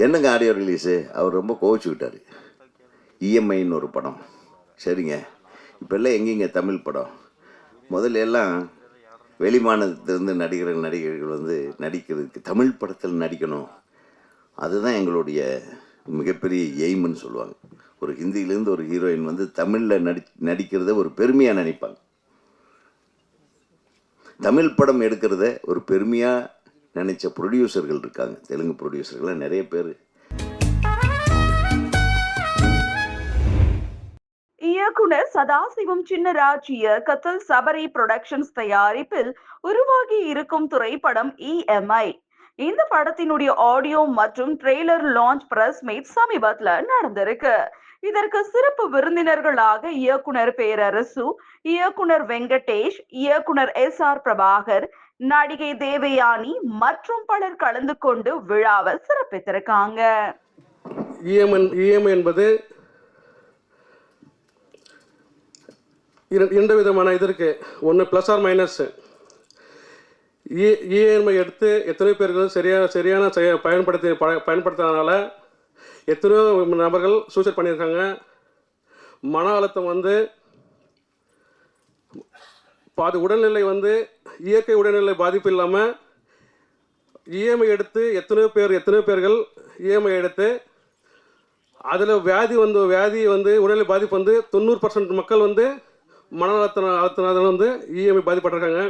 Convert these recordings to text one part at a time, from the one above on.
என்னங்க audio release? அவர் ரொம்ப கோவிச்சுக்கிட்டார். இஎம்ஐன்னு ஒரு படம். சரிங்க. இப்போல்லாம் எங்கேங்க தமிழ் படம்? முதல்ல எல்லாம் வெளிமாநிலத்திலிருந்து நடிகர்கள் நடிகர்கள் வந்து நடிக்கிறதுக்கு தமிழ் படத்தில் நடிக்கணும். அதுதான் எங்களுடைய மிகப்பெரிய எய்ம்னு சொல்லுவாங்க. ஒரு ஹிந்தியிலேருந்து ஒரு ஹீரோயின் வந்து தமிழில் நடி நடிக்கிறத ஒரு பெருமையாக நினைப்பாங்க. தமிழ் படம் எடுக்கிறத ஒரு பெருமையாக நினைச்ச ப்ரொடியூசர்கள் இருக்காங்க. தெலுங்கு ப்ரொடியூசர்கள்லாம் நிறைய பேர். இயக்குனர் சதாசிவம் சின்னராஜ் இயக்கத்தில் சபரி புரொடக்ஷன்ஸ் தயாரிப்பில் உருவாகி இருக்கும் திரைப்படம் இஎம்ஐ இந்த படத்தினுடைய ஆடியோ மற்றும் ட்ரெய்லர் லான்ச் பிரஸ் மீட் சமீபத்துல நடந்திருக்கு. இதற்கு சிறப்பு விருந்தினர்களாக இயக்குனர் பேரரசு இயக்குனர் வெங்கடேஷ் இயக்குனர் எஸ் ஆர் பிரபாகர் நடிகை தேவயானி மற்றும் பலர் கலந்து கொண்டு விழாவை சிறப்பித்திருக்காங்க. இஎம்என் என்பது இரண்டு விதமான இது இருக்கு. ஒன்று ப்ளஸ் ஆர் மைனஸ் இஎம்ஐ எடுத்து எத்தனையோ பேர்கள் சரியாக சரியான செய்ய பயன்படுத்தி ப- எத்தனையோ நபர்கள் சூசைட் பண்ணியிருக்காங்க. மன அழுத்தம் வந்து பாதி உடல்நிலை வந்து இயற்கை உடல்நிலை பாதிப்பு இல்லாமல் இஎம்ஐ எடுத்து எத்தனையோ பேர் எத்தனையோ பேர்கள் இஎம்ஐ எடுத்து அதில் வியாதி வந்து வியாதி வந்து உடல்நிலை பாதிப்பு வந்து தொண்ணூறு பர்சன்ட் மக்கள் வந்து மன அழுத்த வந்து இஎம்ஐ பாதிப்பட்டிருக்காங்க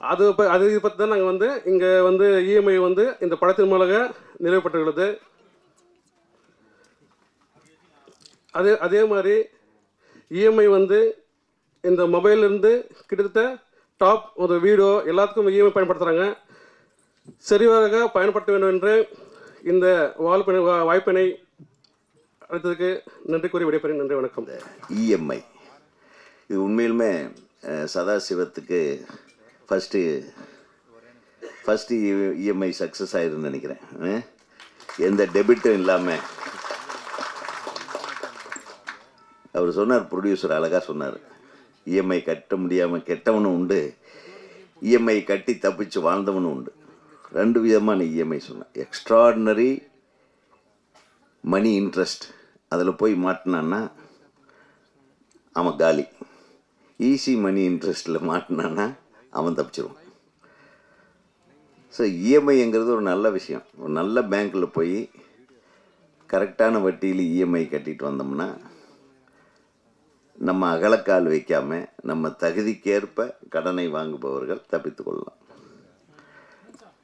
அது இப்போ அது இது பற்றி தான் நாங்கள் வந்து இங்கே வந்து இஎம்ஐ வந்து இந்த படத்தின் மூலமாக நிறைவேற்றப்பட்டுள்ளது அதே அதே மாதிரி இஎம்ஐ வந்து இந்த மொபைலிருந்து கிட்டத்தட்ட டாப் ஒரு வீடியோ எல்லாத்துக்கும் இஎம்ஐ பயன்படுத்துகிறாங்க சரிவராக பயன்படுத்த வேண்டும் என்று இந்த வாழ்ப்பினை வா- வாய்ப்பினை அடுத்ததுக்கு நன்றி கூறி விடைபெறுகிறேன். நன்றி வணக்கம். இஎம்ஐ இது உண்மையிலுமே சதாசிவத்துக்கு ஃபஸ்ட்டு ஃபஸ்ட்டு இஎம்ஐ சக்ஸஸ் ஆயிருன்னு நினைக்கிறேன். எந்த டெபிட்டும் இல்லாமல் அவர் சொன்னார் ப்ரொடியூசர் அழகாக சொன்னார். இஎம்ஐ கட்ட முடியாமல் கெட்டவனும் உண்டு. இஎம்ஐ கட்டி தப்பிச்சு வாழ்ந்தவனும் உண்டு. ரெண்டு விதமான இஎம்ஐ சொன்னேன் எக்ஸ்ட்ராடினரி மணி இன்ட்ரெஸ்ட் அதில் போய் மாட்டினான்னா அவன் காலி. ஈஸி மணி இன்ட்ரெஸ்ட்டில் மாட்டினான்னா அவன் தப்பிச்சிருவான். ஸோ இஎம்ஐங்கிறது ஒரு நல்ல விஷயம். ஒரு நல்ல பேங்க்கில் போய் கரெக்டான வட்டியில் இஎம்ஐ கட்டிட்டு வந்தோம்னா நம்ம அகலக்கால் வைக்காம நம்ம தகுதிக்கேற்ப கடனை வாங்குபவர்கள் தப்பித்து கொள்ளலாம்.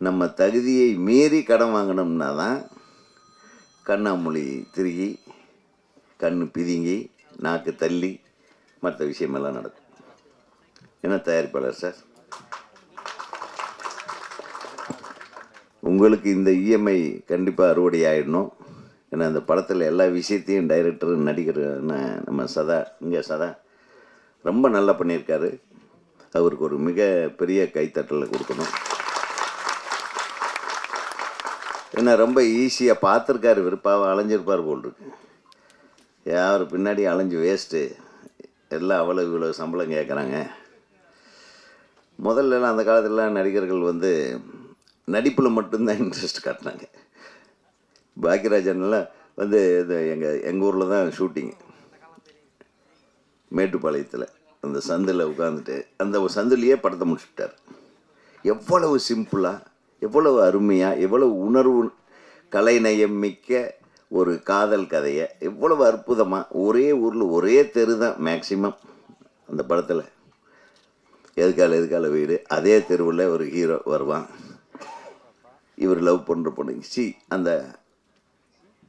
நம்ம தகுதியை மீறி கடன் வாங்கினோம்னா தான் கண்ணாமொழி திருகி கண் பிதுங்கி நாக்கு தள்ளி மற்ற விஷயமெல்லாம் நடக்கும். என்ன தயாரிப்பாளர் சார்? உங்களுக்கு இந்த இஎம்ஐ கண்டிப்பாக அறுவடை ஆயிடணும். ஏன்னா அந்த படத்தில் எல்லா விஷயத்தையும் டைரக்டர் நடிகர் நம்ம சதா இங்கே சதா ரொம்ப நல்லா பண்ணியிருக்காரு. அவருக்கு ஒரு மிக பெரிய கைத்தட்டலை கொடுக்கணும். ஏன்னா ரொம்ப ஈஸியாக பார்த்துருக்காரு விருப்பாவை அலைஞ்சிருப்பார் போல் இருக்கு யார் பின்னாடி அலைஞ்சு வேஸ்ட்டு எல்லாம் அவ்வளோ இவ்வளோ சம்பளம் கேட்குறாங்க முதல்லலாம் அந்த காலத்துலலாம் நடிகர்கள் வந்து நடிப்பில் மட்டும்தான் இன்ட்ரெஸ்ட் காட்டினாங்க. பாக்கியராஜன்லாம் வந்து இது எங்கள் எங்கள் ஊரில் தான் ஷூட்டிங் மேட்டுப்பாளையத்தில் அந்த சந்தில் உட்காந்துட்டு அந்த சந்திலேயே படத்தை முடிச்சுட்டார். எவ்வளவு சிம்பிளாக எவ்வளவு அருமையாக எவ்வளவு உணர்வு கலைநயம் மிக்க ஒரு காதல் கதையை எவ்வளவு அற்புதமாக ஒரே ஊரில் ஒரே தெரு தான் மேக்சிமம் அந்த படத்தில். எதுக்கால எதுக்கால வீடு? அதே தெருவில் ஒரு ஹீரோ வருவான். இவர் லவ் பண்ணுற பொண்ணு. சி அந்த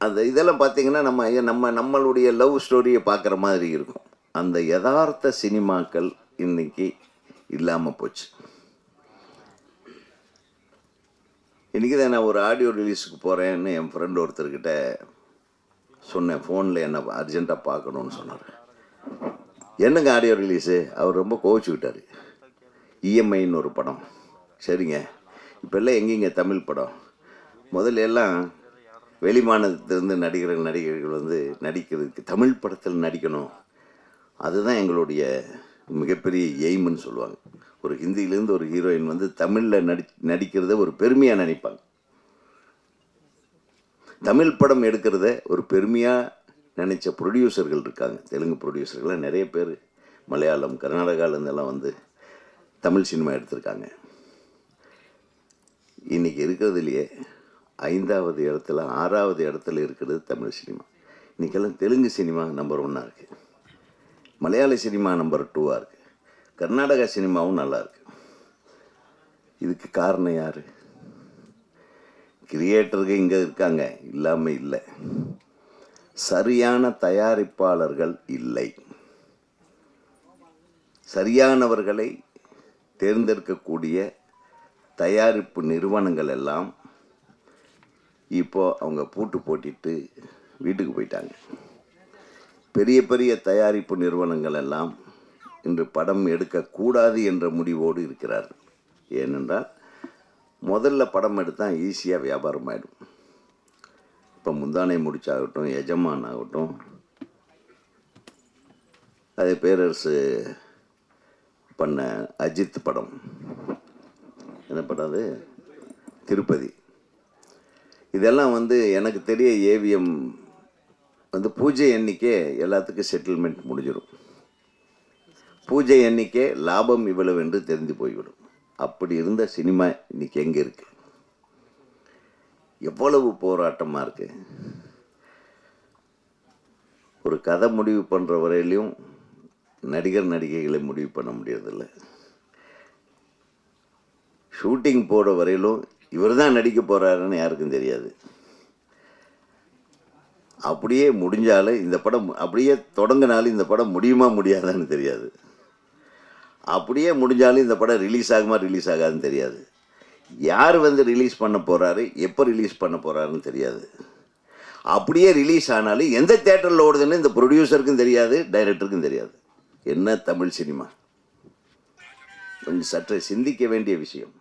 அந்த இதெல்லாம் பார்த்தீங்கன்னா நம்ம ஐயா, நம்ம நம்மளுடைய லவ் ஸ்டோரியை பார்க்குற மாதிரி இருக்கும். அந்த யதார்த்த சினிமாக்கள் இன்னைக்கு இல்லாமல் போச்சு. இன்றைக்கி தான் நான் ஒரு ஆடியோ ரிலீஸுக்கு போகிறேன்னு என் ஃப்ரெண்ட் ஒருத்தர்கிட்ட சொன்னேன். ஃபோனில் என்ன அர்ஜென்ட்டாக பார்க்கணுன்னு சொன்னார். என்னங்க ஆடியோ ரிலீஸு அவர் ரொம்ப கோவிச்சுக்கிட்டார் இஎம்ஐன்னு ஒரு படம். சரிங்க. இப்போல்லாம் எங்கேங்க? தமிழ் படம். முதல்ல எல்லாம் வெளிமாநிலத்திலிருந்து நடிகர்கள் நடிகர்கள் வந்து நடிக்கிறதுக்கு தமிழ் படத்தில் நடிக்கணும். அதுதான் எங்களுடைய மிகப்பெரிய எய்ம்னு சொல்லுவாங்க. ஒரு ஹிந்தியிலேருந்து ஒரு ஹீரோயின் வந்து தமிழில் நடி நடிக்கிறத ஒரு பெருமையாக நினைப்பாங்க. தமிழ் படம் எடுக்கிறத ஒரு பெருமையாக நினச்ச ப்ரொடியூசர்கள் இருக்காங்க. தெலுங்கு ப்ரொடியூசர்கள்லாம் நிறைய பேர். மலையாளம் கர்நாடகாலேருந்தெல்லாம் வந்து தமிழ் சினிமா எடுத்திருக்காங்க. இன்றைக்கி இருக்கிறதுலையே ஐந்தாவது இடத்துல ஆறாவது இடத்துல இருக்கிறது தமிழ் சினிமா. இன்றைக்கெல்லாம் தெலுங்கு சினிமா நம்பர் ஒன்னாக இருக்குது மலையாள சினிமா நம்பர் டூவாக இருக்குது கர்நாடகா சினிமாவும் நல்லாயிருக்கு இதுக்கு காரணம் யார்? கிரியேட்டருக்கு இங்கே இருக்காங்க. இல்லாமல் இல்லை. சரியான தயாரிப்பாளர்கள் இல்லை. சரியானவர்களை தேர்ந்தெடுக்கக்கூடிய தயாரிப்பு நிறுவனங்கள் எல்லாம் இப்போ அவங்க பூட்டு போட்டிட்டு வீட்டுக்கு போயிட்டாங்க. பெரிய பெரிய தயாரிப்பு நிறுவனங்கள் எல்லாம் இன்று படம் எடுக்கக்கூடாது என்ற முடிவோடு இருக்கிறார்கள். ஏனென்றால் முதல்ல படம் எடுத்தால் ஈஸியாக வியாபாரம் ஆகிடும் இப்போ முந்தானை முடிச்சாகட்டும் எஜமான் ஆகட்டும் அதே பேரரசு பண்ண அஜித் படம். என்ன படம் அது? திருப்பதி. இதெல்லாம் வந்து எனக்கு தெரிய ஏவிஎம் வந்து பூஜை எண்ணிக்கை எல்லாத்துக்கும் செட்டில்மெண்ட் முடிஞ்சிடும். பூஜை எண்ணிக்கை லாபம் இவ்வளவு என்று தெரிந்து போய்விடும். அப்படி இருந்த சினிமா இன்னைக்கு எங்கே இருக்கு? எவ்வளவு போராட்டமாக இருக்கு? ஒரு கதை முடிவு பண்ணுற வரையிலையும் நடிகர் நடிகைகளை முடிவு பண்ண முடியறதில்ல. ஷூட்டிங் போகிற வரையிலும் இவர் தான் நடிக்க போகிறாருன்னு யாருக்கும் தெரியாது. அப்படியே முடிஞ்சாலும் இந்த படம் அப்படியே தொடங்கினாலும் இந்த படம் முடியுமா முடியாதான்னு தெரியாது. அப்படியே முடிஞ்சாலும் இந்த படம் ரிலீஸ் ஆகுமா ரிலீஸ் ஆகாதுன்னு தெரியாது. யார் வந்து ரிலீஸ் பண்ண போகிறாரு எப்போ ரிலீஸ் பண்ண போகிறாருன்னு தெரியாது. அப்படியே ரிலீஸ் ஆனாலும் எந்த தேட்டரில் ஓடுதுன்னு இந்த ப்ரொடியூசருக்கும் தெரியாது டைரக்டருக்கும் தெரியாது. என்ன தமிழ் சினிமா? கொஞ்சம் சற்று சிந்திக்க வேண்டிய விஷயம்.